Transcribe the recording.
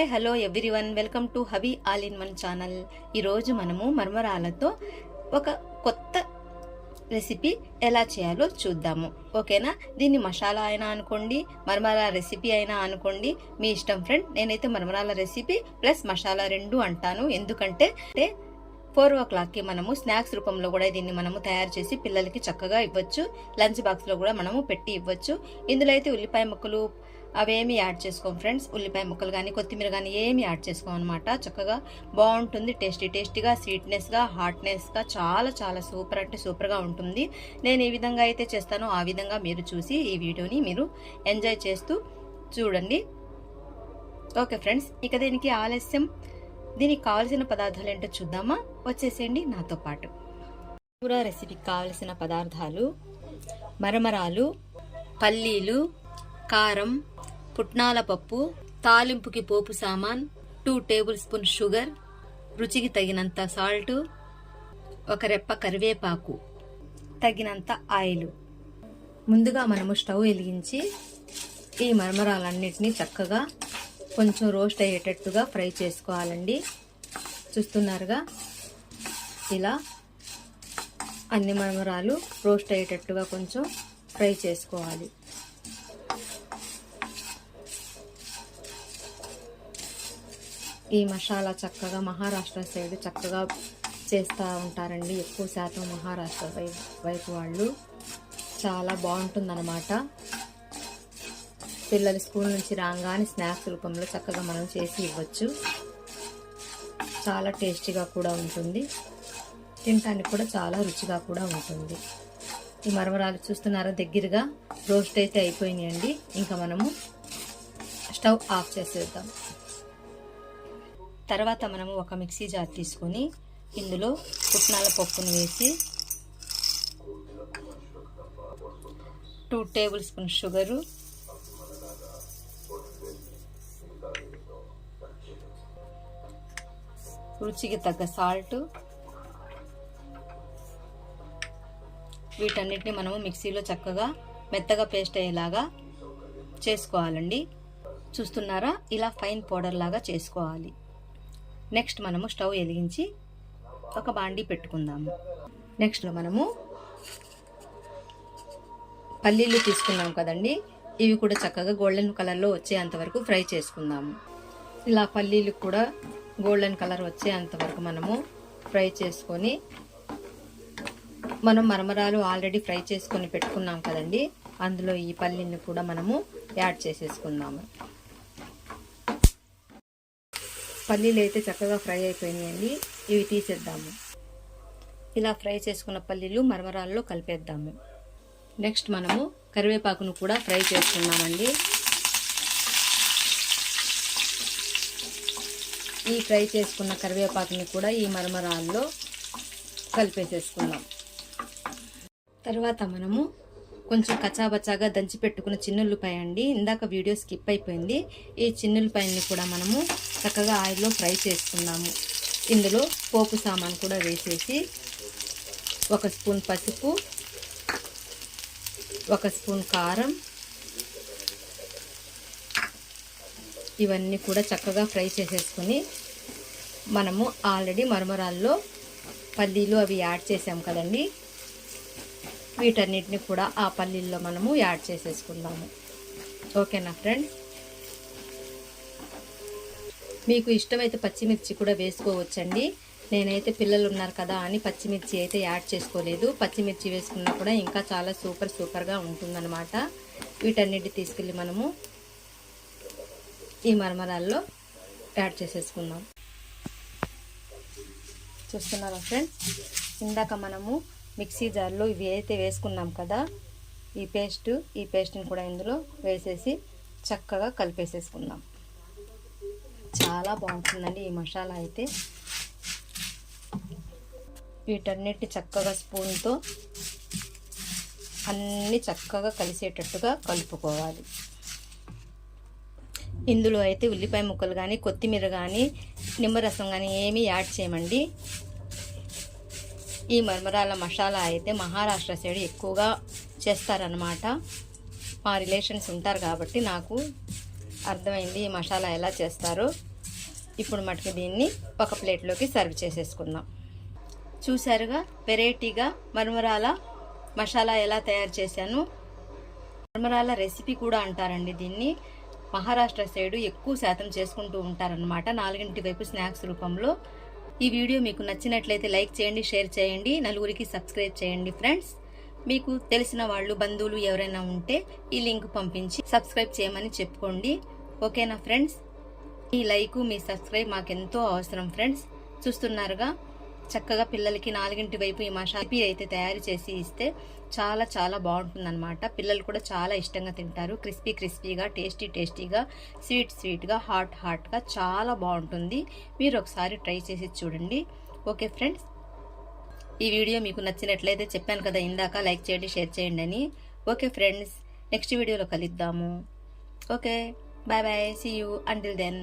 Hi hello everyone. Welcome to Havi all in one channel. ఈరోజు మనము మర్మరాలతో ఒక కొత్త రెసిపీ ఎలా చేయాలో చూద్దాము. ఓకేనా? దీన్ని మసాలా అయినా అనుకోండి మరమరాల రెసిపీ అయినా అనుకోండి. మీ ఇష్టం ఫ్రెండ్ నేనైతే మరమరాల రెసిపీ ప్లస్ మసాలా రెండు అంటాను. ఎందుకంటే అంటే ఫోర్ ఓ క్లాక్కి మనము స్నాక్స్ రూపంలో కూడా దీన్ని మనము తయారు చేసి పిల్లలకి చక్కగా ఇవ్వచ్చు. లంచ్ బాక్స్లో కూడా మనము పెట్టి ఇవ్వచ్చు. ఇందులో అయితే ఉల్లిపాయ ముక్కలు అవేమి యాడ్ చేసుకోం ఫ్రెండ్స్. ఉల్లిపాయ ముక్కలు కానీ కొత్తిమీర కానీ ఏమి యాడ్ చేసుకోం అనమాట చక్కగా బాగుంటుంది. టేస్టీ టేస్టీగా స్వీట్నెస్గా హాట్నెస్గా చాలా చాలా సూపర్ అంటే సూపర్గా ఉంటుంది. నేను ఏ విధంగా అయితే చేస్తానో ఆ విధంగా మీరు చూసి ఈ వీడియోని మీరు ఎంజాయ్ చేస్తూ చూడండి. ఓకే ఫ్రెండ్స్ ఇక దీనికి ఆలస్యం. దీనికి కావలసిన పదార్థాలు ఏంటో చూద్దామా? వచ్చేసేయండి నాతో పాటు. కూర రెసిపీకి కావలసిన పదార్థాలు మరమరాలు పల్లీలు కారం పుట్నాల పప్పు తాలింపుకి పోపు సామాన్ టూ టేబుల్ స్పూన్ షుగర్ రుచికి తగినంత సాల్ట్ ఒక రెప్ప కరివేపాకు తగినంత ఆయిల్. ముందుగా మనము స్టవ్ వెలిగించి ఈ మరమరాలన్నిటినీ చక్కగా కొంచెం రోస్ట్ అయ్యేటట్టుగా ఫ్రై చేసుకోవాలండి. చూస్తున్నారుగా? ఇలా అన్ని మరమరాలు రోస్ట్ అయ్యేటట్టుగా కొంచెం ఫ్రై చేసుకోవాలి. ఈ మసాలా చక్కగా మహారాష్ట్ర సైడ్ చక్కగా చేస్తూ ఉంటారండి. ఎక్కువ శాతం మహారాష్ట్ర వై- వైపు వాళ్ళు. చాలా బాగుంటుందన్నమాట. పిల్లలు స్కూల్ నుంచి రాగానే స్నాక్స్ రూపంలో చక్కగా మనం చేసి ఇవ్వచ్చు. చాలా టేస్టీగా కూడా ఉంటుంది. తినటానికి కూడా చాలా రుచిగా కూడా ఉంటుంది. ఈ మరమరాలు చూస్తున్నారా? దగ్గరగా రోస్ట్ అయితే అయిపోయినాయండి. ఇంకా మనము స్టవ్ ఆఫ్ చేసేద్దాం. తర్వాత మనము ఒక మిక్సీ జార్ తీసుకొని ఇందులో పుట్నాల పప్పును వేసి టూ టేబుల్ స్పూన్ షుగరు రుచికి తగ్గ సాల్ట్ వీటన్నిటిని మనము మిక్సీలో చక్కగా మెత్తగా పేస్ట్ అయ్యేలాగా చేసుకోవాలండి. చూస్తున్నారా? ఇలా ఫైన్ పౌడర్ లాగా చేసుకోవాలి. నెక్స్ట్ మనము స్టవ్ వెలిగించి ఒక బాండీ పెట్టుకుందాము. నెక్స్ట్ మనము పల్లీలు తీసుకున్నాం కదండి. ఇవి కూడా చక్కగా గోల్డెన్ కలర్లో వచ్చేంత వరకు ఫ్రై చేసుకుందాము. ఇలా పల్లీలు కూడా గోల్డెన్ కలర్ వచ్చేంత వరకు మనము ఫ్రై చేసుకొని మనం మరమరాలు ఆల్రెడీ ఫ్రై చేసుకొని పెట్టుకున్నాం కదండి. అందులో ఈ పల్లీని కూడా మనము యాడ్ చేసేసుకుందాము. పల్లీలు అయితే చక్కగా ఫ్రై అయిపోయినాయండి. ఇవి తీసేద్దాము. ఇలా ఫ్రై చేసుకున్న పల్లీలు మరమరాల్లో కలిపేద్దాము. నెక్స్ట్ మనము కరివేపాకును కూడా ఫ్రై చేసుకున్నామండి ఈ ఫ్రై చేసుకున్న కరివేపాకుని కూడా ఈ మరమరాల్లో కలిపేసేసుకుందాం. తర్వాత మనము కొంచెం కచాబచాగా దంచి పెట్టుకున్న చిన్నుల్లిపాయ అండి. ఇందాక వీడియో స్కిప్ అయిపోయింది. ఈ చిన్నుల్లిపాయని కూడా మనము చక్కగా ఆయిల్లో ఫ్రై చేసుకున్నాము ఇందులో పోపు సామాన్ కూడా వేసేసి ఒక స్పూన్ పసుపు ఒక స్పూన్ కారం ఇవన్నీ కూడా చక్కగా ఫ్రై చేసేసుకొని మనము ఆల్రెడీ మరమరాల్లో పల్లీలు అవి యాడ్ చేసాం కదండి. వీటన్నిటిని కూడా ఆ పల్లీల్లో మనము యాడ్ చేసేసుకుందాము. ఓకేనా ఫ్రెండ్స్ మీకు ఇష్టమైతే పచ్చిమిర్చి కూడా వేసుకోవచ్చండి. నేనైతే పిల్లలు ఉన్నారు కదా అని పచ్చిమిర్చి అయితే యాడ్ చేసుకోలేదు. పచ్చిమిర్చి వేసుకున్నా కూడా ఇంకా చాలా సూపర్ సూపర్గా ఉంటుందన్నమాట. వీటన్నిటి తీసుకెళ్ళి మనము ఈ మరమరాల్లో యాడ్ చేసేసుకుందాం. చూస్తున్నారా ఫ్రెండ్స్ ఇందాక మనము మిక్సీ జార్లో ఇవి అయితే వేసుకున్నాం కదా ఈ పేస్ట్ ఈ పేస్ట్ని కూడా ఇందులో వేసేసి చక్కగా కలిపేసేసుకుందాం. చాలా బాగుంటుందండి ఈ మసాలా అయితే. వీటన్నిటి చక్కగా స్పూన్తో అన్నీ చక్కగా కలిసేటట్టుగా కలుపుకోవాలి. ఇందులో అయితే ఉల్లిపాయ ముక్కలు కానీ కొత్తిమీర కానీ నిమ్మరసం కానీ ఏమీ యాడ్ చేయమండి. ఈ మర్మరాల మసాలా అయితే మహారాష్ట్ర సైడ్ ఎక్కువగా చేస్తారనమాట మా రిలేషన్స్ ఉంటారు కాబట్టి నాకు అర్థమైంది ఈ మసాలా ఎలా చేస్తారో. ఇప్పుడు మటుకు దీన్ని ఒక ప్లేట్లోకి సర్వ్ చేసేసుకుందాం. చూసారుగా వెరైటీగా మర్మరాల మసాలా ఎలా తయారు చేశాను? మర్మరాల రెసిపీ కూడా అంటారండి దీన్ని. మహారాష్ట్ర సైడు ఎక్కువ శాతం చేసుకుంటూ ఉంటారనమాట నాలుగింటి వైపు స్నాక్స్ రూపంలో ఈ వీడియో మీకు నచ్చినట్లయితే లైక్ చేయండి షేర్ చేయండి నలుగురికి సబ్స్క్రైబ్ చేయండి ఫ్రెండ్స్. మీకు తెలిసిన వాళ్ళు బంధువులు ఎవరైనా ఉంటే ఈ లింక్ పంపించి సబ్స్క్రైబ్ చేయమని చెప్పుకోండి. ఓకేనా ఫ్రెండ్స్? మీ లైక్ మీ సబ్స్క్రైబ్ మాకెంతో అవసరం ఫ్రెండ్స్. చూస్తున్నారుగా? చక్కగా పిల్లలకి నాలుగింటి వైపు ఈ మసాలా అయితే తయారు చేసి ఇస్తే చాలా చాలా బాగుంటుందన్నమాట. పిల్లలు కూడా చాలా ఇష్టంగా తింటారు. క్రిస్పీ క్రిస్పీగా టేస్టీ టేస్టీగా స్వీట్ స్వీట్గా హాట్ హాట్గా చాలా బాగుంటుంది. మీరు ఒకసారి ట్రై చేసి చూడండి. ఓకే ఫ్రెండ్స్ ఈ వీడియో మీకు నచ్చినట్లయితే చెప్పాను కదా ఇందాక లైక్ చేయండి షేర్ చేయండి అని. ఓకే ఫ్రెండ్స్ నెక్స్ట్ వీడియోలో కలుద్దాము. Okay bye bye see you until then